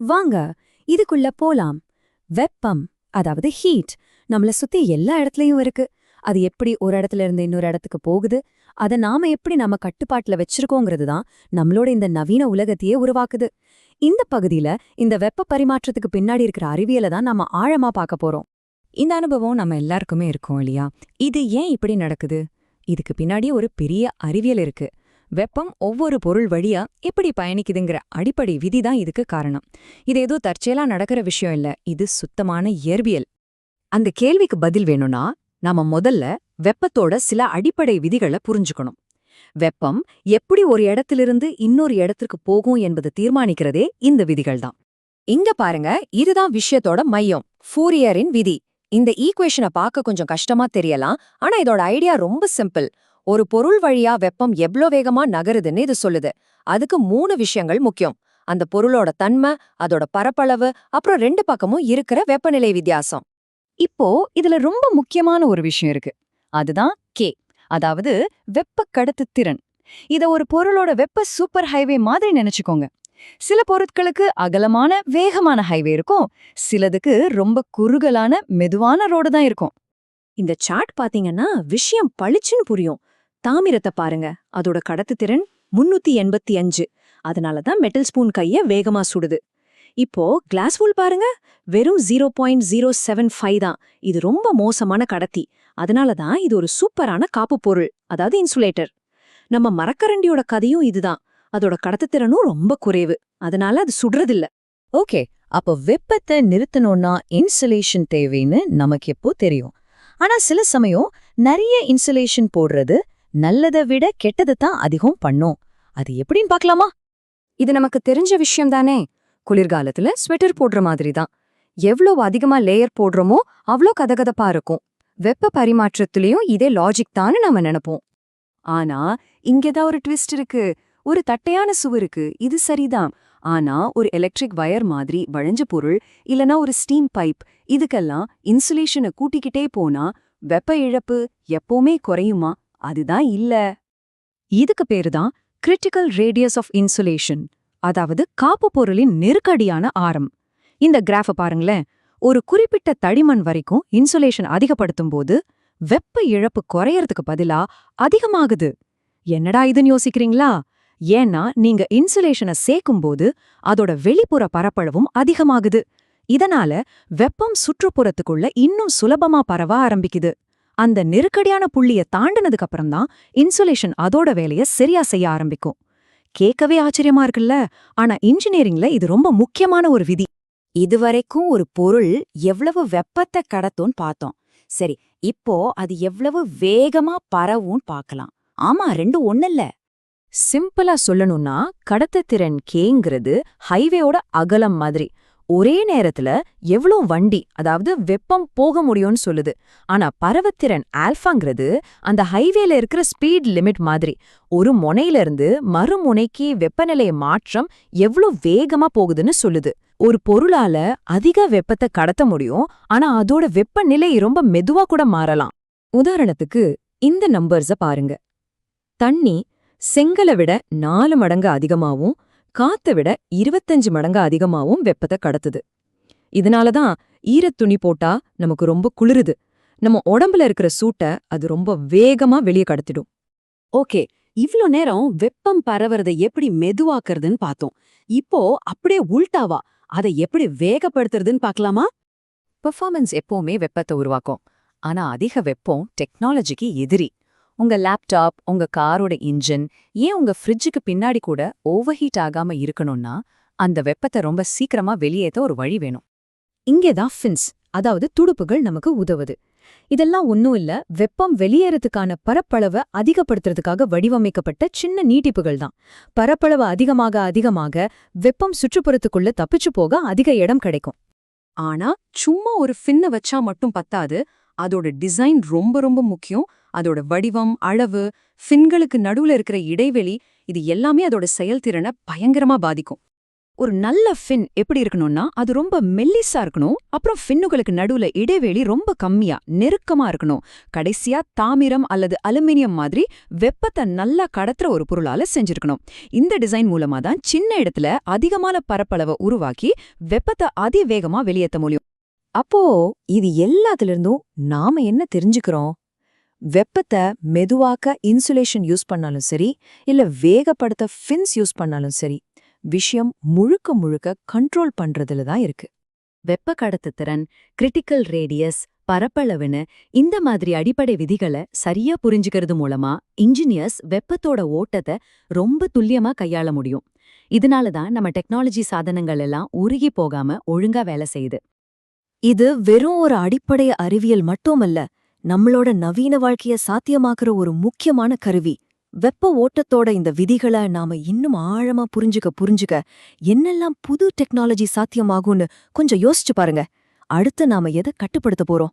வாங்க இதுக்குள்ள போலாம். வெப்பம் அதாவது ஹீட் நம்மள சுத்தி எல்லா இடத்துலயும் இருக்கு. அது எப்படி ஒரு இடத்துல இருந்து இன்னொரு இடத்துக்கு போகுது? அத நாம எப்படி நம்ம கட்டுப்பாட்டுல வச்சிருக்கோங்கிறது தான் நம்மளோட இந்த நவீன உலகத்தையே உருவாக்குது. இந்த பகுதியில இந்த வெப்ப பரிமாற்றத்துக்கு பின்னாடி இருக்கிற அறிவியலை தான் நம்ம ஆழமா பார்க்க போறோம். இந்த அனுபவம் நம்ம எல்லாருக்குமே இருக்கும் இல்லையா? இது ஏன் இப்படி நடக்குது? இதுக்கு பின்னாடி ஒரு பெரிய அறிவியல் இருக்கு. வெப்பம் ஒவ்வொரு பொருள் வழியா எப்படி பயணிக்குதுங்கிற அடிப்படை விதிதான் இதுக்கு காரணம். இது ஏதோ தற்செயலா நடக்கிற விஷயம் இல்ல. இது சுத்தமான இயற்பியல். அந்த கேள்விக்கு பதில் வேணும்னா நாம முதல்ல வெப்பத்தோட சில அடிப்படை விதிகளை புரிஞ்சுக்கணும். வெப்பம் எப்படி ஒரு இடத்திலிருந்து இன்னொரு இடத்திற்கு போகும் என்பதை தீர்மானிக்கிறதே இந்த விதிகள் தான் இங்க பாருங்க இதுதான் விஷயத்தோட மையம். ஃபூரியரின் விதி. இந்த ஈக்குவேஷனை பார்க்க கொஞ்சம் கஷ்டமா தெரியலாம். ஆனா இதோட ஐடியா ரொம்ப சிம்பிள் ஒரு பொருள் வழியா வெப்பம் எவ்ளோ வேகமா நகருதுன்னு இது சொல்லுது. அதுக்கு மூணு விஷயங்கள் முக்கியம். அந்த பொருளோட தன்மை அதோட பரப்பளவு அப்புறம் ரெண்டு பக்கமும் இருக்கிற வெப்பநிலை வித்தியாசம். இப்போ இதுல ரொம்ப முக்கியமான ஒரு விஷயம் இருக்கு. அதுதான் கே அதாவது வெப்ப கடத்து திறன். இத ஒரு பொருளோட வெப்ப சூப்பர் ஹைவே மாதிரி நினைச்சுக்கோங்க. சில பொருட்களுக்கு அகலமான வேகமான ஹைவே இருக்கும். சிலதுக்கு ரொம்ப குறுகலான மெதுவான ரோடு தான் இருக்கும். இந்த சார்ட் பாத்தீங்கன்னா விஷயம் பளிச்சுன்னு புரியும். தாமிரத்தை பாருங்க. அதோட கடத்து திறன் முன்னூத்தி எண்பத்தி அஞ்சு. அதனால தான் மெட்டல் ஸ்பூன் கைய வேகமா சுடுது. இப்போ கிளாஸ் வூல் பாருங்க. வெறும் zero point zero seven five தான். இது ரொம்ப மோசமான கடத்தி. அதனால தான் இது ஒரு சூப்பரான காப்பு பொருள். அதாவது இன்சுலேட்டர் நம்ம மரக்கரண்டியோட கதையும் இதுதான். அதோட கடத்துத்திறனும் ரொம்ப குறைவு. அதனால அது சுடுறதில்ல. ஓகே. அப்போ வெப்பத்தை நிறுத்தணும்னா இன்சுலேஷன் தேவைன்னு நமக்கு எப்போ தெரியும்? ஆனா சில சமயம் நிறைய இன்சுலேஷன் போடுறது நல்லதை விட கெட்டதை தான் அதிகம் பண்ணும். அது எப்படின்னு பார்க்கலாமா? இது நமக்கு தெரிஞ்ச விஷயம் தானே. குளிர்காலத்துல ஸ்வெட்டர் போடுற மாதிரி தான். எவ்வளவு அதிகமா லேயர் போடுறோமோ அவ்ளோ கதகதப்பா இருக்கும். வெப்ப பரிமாற்றத்திலையும் இதே லாஜிக் தான்னு நாம நினைப்போம். ஆனா இங்கதான் ஒரு ட்விஸ்ட் இருக்கு. ஒரு தட்டையான சுவருக்கு இது சரிதான். ஆனா ஒரு எலக்ட்ரிக் வயர் மாதிரி வளைஞ்ச பொருள் இல்லனா ஒரு ஸ்டீம் பைப் இதுக்கெல்லாம் இன்சுலேஷனை கூட்டிக்கிட்டே போனா வெப்ப இழப்பு எப்பவுமே குறையுமா? அதுதான் இல்ல. இதுக்கு பேரு தான் கிரிட்டிக்கல் ரேடியஸ் ஆஃப் இன்சுலேஷன் அதாவது காப்பு பொருளின் நெருக்கடியான ஆரம். இந்த கிராஃப பாருங்களேன். ஒரு குறிப்பிட்ட தடிமன் வரைக்கும் இன்சுலேஷன் அதிகப்படுத்தும் போது வெப்ப இழப்பு குறையறதுக்கு பதிலா அதிகமாகுது. என்னடா இதுன்னு யோசிக்கிறீங்களா? ஏன்னா நீங்க இன்சுலேஷனை சேர்க்கும்போது அதோட வெளிப்புற பரப்பளவும் அதிகமாகுது. இதனால வெப்பம் சுற்றுப்புறத்துக்குள்ள இன்னும் சுலபமா பரவ ஆரம்பிக்குது. அந்த நெருக்கடியான புள்ளிய தாண்டினதுக்கு அப்புறம் தான் இன்சுலேஷன் அதோட வேலைய சரியா செய்ய ஆரம்பிக்கும். கேட்கவே ஆச்சரியமா இருக்குல்ல? ஆனா இன்ஜினியரிங்ல இது ரொம்ப முக்கியமான ஒரு விதி. இதுவரைக்கும் ஒரு பொருள் எவ்வளவு வெப்பத்தை கடத்தும்னு பார்த்தோம். சரி இப்போ அது எவ்வளவு வேகமா பரவும் பார்க்கலாம். ஆமா ரெண்டும் ஒண்ணு இல்ல. சிம்பிளா சொல்லணும்னா கடத்த திறன் கேங்கிறது ஹைவேயோட அகலம் மாதிரி. ஒரே நேரத்துல எவ்வளோ வண்டி அதாவது வெப்பம் போக முடியும்னு சொல்லுது. ஆனா பரவத்திறன் ஆல்ஃபாங்கிறது அந்த ஹைவேல இருக்கிற ஸ்பீட் லிமிட் மாதிரி. ஒரு முனையிலிருந்து மறுமுனைக்கு வெப்பநிலை மாற்றம் எவ்வளோ வேகமா போகுதுன்னு சொல்லுது. ஒரு பொருளால அதிக வெப்பத்தை கடத்த முடியும் ஆனா அதோட வெப்பநிலை ரொம்ப மெதுவா கூட மாறலாம். உதாரணத்துக்கு இந்த நம்பர்ஸ பாருங்க. தண்ணி செங்கலை விட நாலு மடங்கு அதிகமாவும் காத்தை விட இருபத்தஞ்சு மடங்கு அதிகமாவும் வெப்பத்தை கடத்துது. இதனால தான் ஈரத்துணி போட்டா நமக்கு ரொம்ப குளிருது. நம்ம உடம்புல இருக்கிற சூட்டை அது ரொம்ப வேகமா வெளியே கடத்திடும். ஓகே இவ்ளோ நேரம் வெப்பம் பரவறதை எப்படி மெதுவாக்குறதுன்னு பார்த்தோம். இப்போ அப்படியே உல்டாவா? அதை எப்படி வேகப்படுத்துறதுன்னு பார்க்கலாமா? பெர்ஃபார்மன்ஸ் எப்பவுமே வெப்பத்தை உருவாக்கும். ஆனா அதிக வெப்பம் டெக்னாலஜிக்கு எதிரி. உங்க லேப்டாப் உங்க காரோட இன்ஜின் ஏன் உங்க ஃப்ரிட்ஜுக்கு பின்னாடி கூட ஓவர்ஹீட் ஆகாம இருக்கணும்னா அந்த வெப்பத்தை ரொம்ப சீக்கிரமா வெளியேற்ற ஒரு வழி வேணும். இங்கேதான் ஃபின்ஸ் அதாவது துடுப்புகள் நமக்கு உதவுது. இதெல்லாம் ஒன்றும் இல்ல வெப்பம் வெளியேறதுக்கான பரப்பளவை அதிகப்படுத்துறதுக்காக வடிவமைக்கப்பட்ட சின்ன நீட்டிப்புகள் தான். பரப்பளவு அதிகமாக அதிகமாக வெப்பம் சுற்றுப்புறத்துக்குள்ள தப்பிச்சு போக அதிக இடம் கிடைக்கும். ஆனா சும்மா ஒரு ஃபின்ன வச்சா மட்டும் பத்தாது அதோட டிசைன் ரொம்ப ரொம்ப முக்கியம். அதோட வடிவம் அளவு ஃபின்களுக்கு நடுவுல இருக்கிற இடைவெளி இது எல்லாமே அதோட செயல்திறனை பயங்கரமா பாதிக்கும். ஒரு நல்ல ஃபின் எப்படி இருக்கணும்னா அது ரொம்ப மெல்லிசா இருக்கணும். அப்புறம் ஃபின்னுகளுக்கு நடுவுல இடைவெளி ரொம்ப கம்மியா நெருக்கமா இருக்கணும். கடைசியா தாமிரம் அல்லது அலுமினியம் மாதிரி வெப்பத்தை நல்லா கடத்துற ஒரு பொருளால செஞ்சிருக்கணும். இந்த டிசைன் மூலமா தான் சின்ன இடத்துல அதிகமான பரப்பளவை உருவாக்கி வெப்பத்தை அதிவேகமா வெளியேத்த முடியும். அப்போ இது எல்லாத்திலிருந்தும் நாம என்ன தெரிஞ்சுக்கிறோம்? வெப்பத்தை மெதுவாக்க இன்சுலேஷன் யூஸ் பண்ணாலும் சரி இல்ல வேகப்படுத்த ஃபின்ஸ் யூஸ் பண்ணாலும் சரி விஷயம் முழுக்க முழுக்க கண்ட்ரோல் பண்றதுல தான் இருக்கு. வெப்ப கடத்துத்திறன் கிரிட்டிக்கல் ரேடியஸ் பரப்பளவுன்னு இந்த மாதிரி அடிப்படை விதிகளை சரியா புரிஞ்சுக்கிறது மூலமா இன்ஜினியர்ஸ் வெப்பத்தோட ஓட்டத்தை ரொம்ப துல்லியமா கையாள முடியும். இதனால தான் நம்ம டெக்னாலஜி சாதனங்கள் எல்லாம் உருகி போகாம ஒழுங்கா வேலை செய்யுது. இது வெறும் ஒரு அடிப்படை அறிவியல் மட்டுமல்ல நம்மளோட நவீன வாழ்க்கைய சாத்தியமாக்குற ஒரு முக்கியமான கருவி. வெப்ப ஓட்டத்தோட இந்த விதிகளை நாம இன்னும் ஆழமா புரிஞ்சுக்க புரிஞ்சுக்க என்னெல்லாம் புது டெக்னாலஜி சாத்தியமாகும்னு கொஞ்சம் யோசிச்சு பாருங்க. அடுத்து நாம எதை கட்டுப்படுத்த போறோம்?